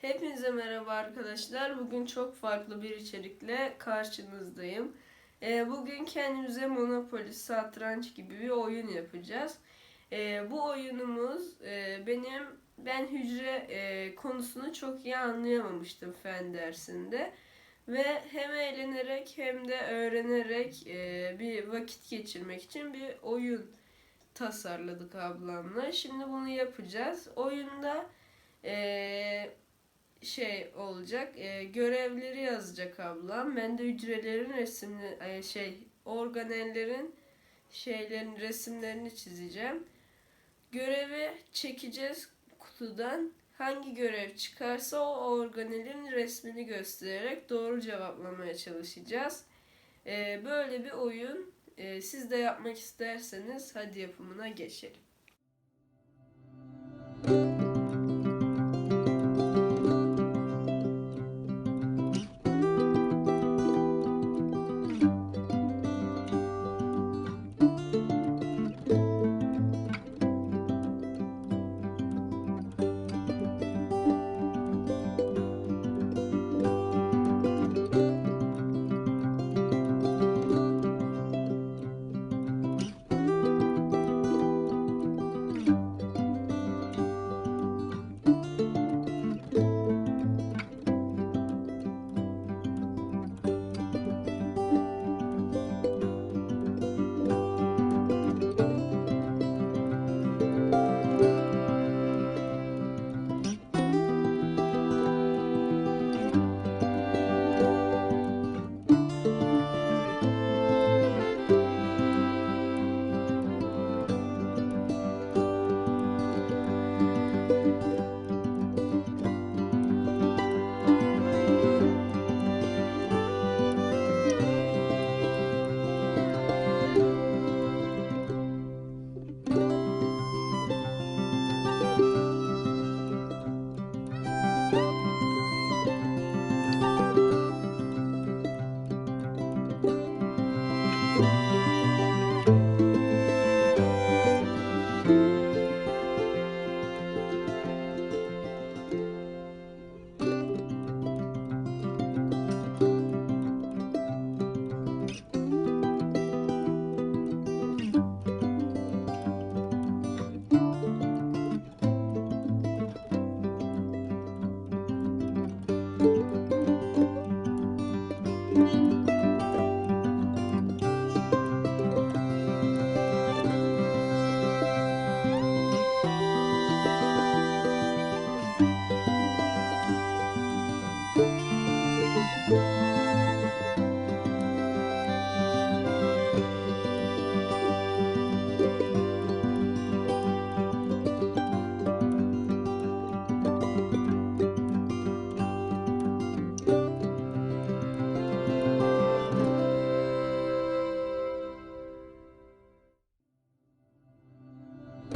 Hepinize merhaba arkadaşlar. Bugün çok farklı bir içerikle karşınızdayım. Ee, bugün kendimize Monopoly, satranç gibi bir oyun yapacağız. Ee, bu oyunumuz e, benim ben hücre e, konusunu çok iyi anlayamamıştım fen dersinde ve hem eğlenerek hem de öğrenerek e, bir vakit geçirmek için bir oyun tasarladık ablamla. Şimdi bunu yapacağız. Oyunda e, şey olacak. e, görevleri yazacak ablam. Ben de hücrelerin resimli e, şey organellerin şeylerin resimlerini çizeceğim. Görevi çekeceğiz kutudan. Hangi görev çıkarsa o organelin resmini göstererek doğru cevaplamaya çalışacağız. E, böyle bir oyun. E, siz de yapmak isterseniz hadi yapımına geçelim.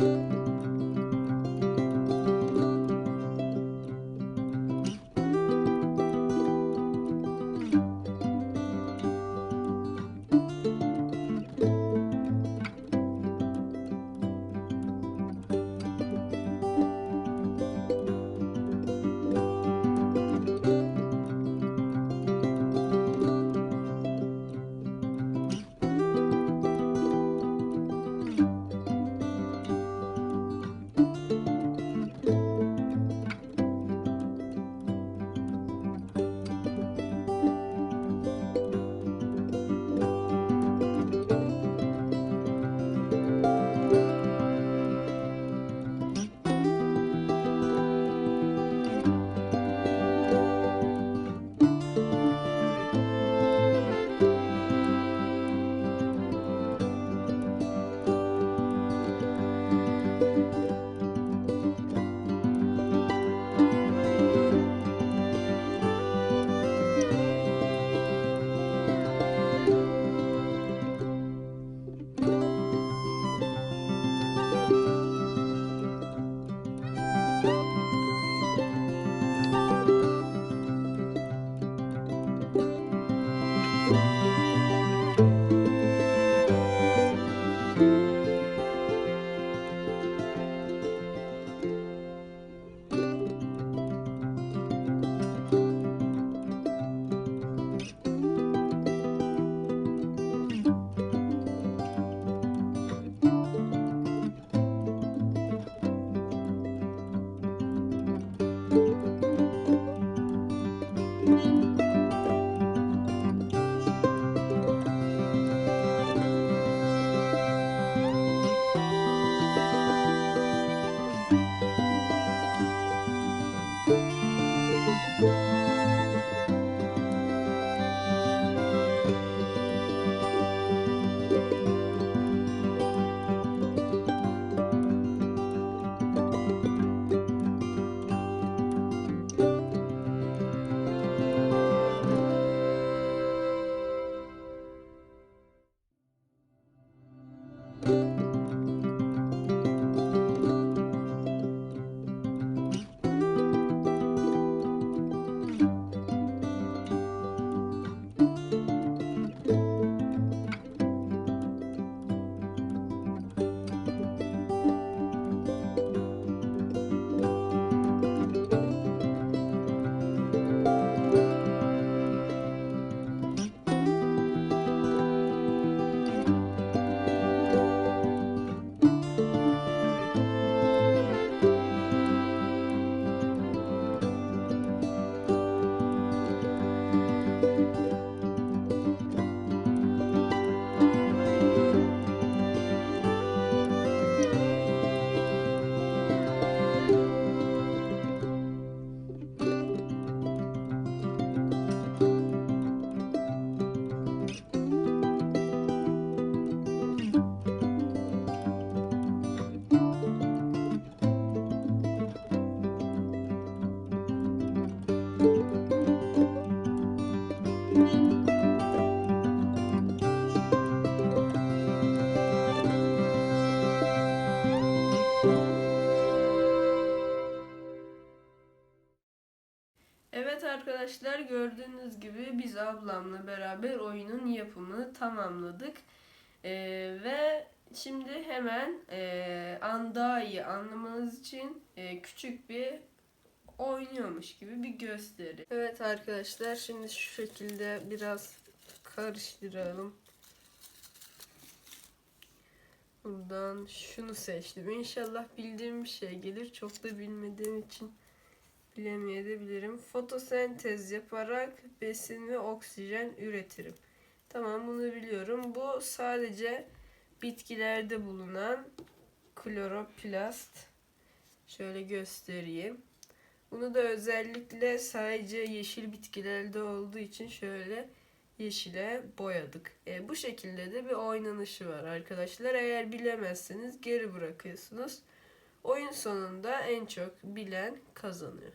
you Evet arkadaşlar gördüğünüz gibi biz ablamla beraber oyunun yapımını tamamladık. Ee, ve şimdi hemen e, an daha iyi anlamanız için e, küçük bir oynuyormuş gibi bir gösteri. Evet arkadaşlar şimdi şu şekilde biraz karıştıralım. Buradan şunu seçtim. İnşallah bildiğim bir şey gelir. Çok da bilmediğim için bilemeyebilirim. Fotosentez yaparak besin ve oksijen üretirim. Tamam bunu biliyorum. Bu sadece bitkilerde bulunan kloroplast. Şöyle göstereyim. Bunu da özellikle sadece yeşil bitkilerde olduğu için şöyle yeşile boyadık. E, bu şekilde de bir oynanışı var arkadaşlar. Eğer bilemezseniz geri bırakıyorsunuz. Oyun sonunda en çok bilen kazanıyor.